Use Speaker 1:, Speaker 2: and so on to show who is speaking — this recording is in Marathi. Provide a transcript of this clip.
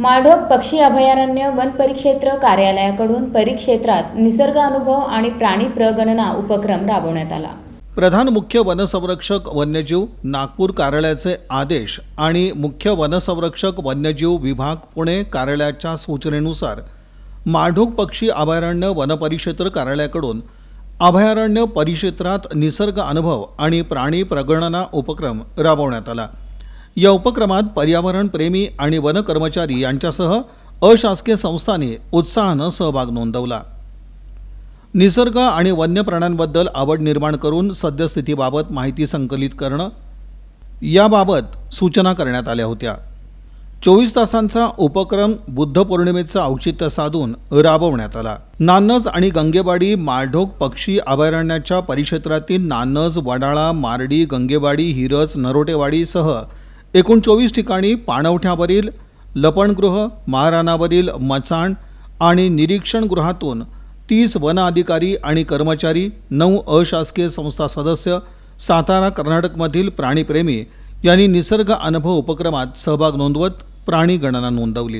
Speaker 1: माळढोक पक्षी अभयारण्य वन परिक्षेत्र कार्यालयाकडून परिक्षेत्रात निसर्ग अनुभव आणि प्राणी प्रगणना उपक्रम राबवण्यात आला.
Speaker 2: प्रधान मुख्य वनसंरक्षक वन्यजीव नागपूर कार्यालयाचे आदेश आणि मुख्य वनसंरक्षक वन्यजीव विभाग पुणे कार्यालयाच्या सूचनेनुसार माढोक पक्षी अभयारण्य वनपरिक्षेत्र कार्यालयाकडून अभयारण्य परिक्षेत्रात निसर्ग अनुभव आणि प्राणी प्रगणना उपक्रम राबवण्यात आला. या उपक्रमात पर्यावरण प्रेमी आणि वन कर्मचारी यांच्यासह अशासकीय संस्थांनी उत्साहानं सहभाग नोंदवला. निसर्ग आणि वन्य प्राण्यांबद्दल आवड निर्माण करून सद्यस्थितीबाबत माहिती संकलित करणं याबाबत सूचना करण्यात आल्या होत्या. चोवीस तासांचा उपक्रम बुद्ध पौर्णिमेचं औचित्य साधून राबवण्यात आला. नान्नज आणि गंगेवाडी माळढोक पक्षी अभयारण्याच्या परिक्षेत्रातील नान्नज वडाळा मारडी गंगेवाडी हिरज नरोटेवाडीसह एकूण चोवीस ठिकाणी पाणवठ्यावरील लपणगृह महाराणावरील मचाण आणि निरीक्षणगृहातून तीस वन अधिकारी आणि कर्मचारी नऊ अशासकीय संस्था सदस्य सातारा कर्नाटकमधील प्राणीप्रेमी यांनी निसर्ग अनुभव उपक्रमात सहभाग नोंदवत प्राणी गणना नोंदवली.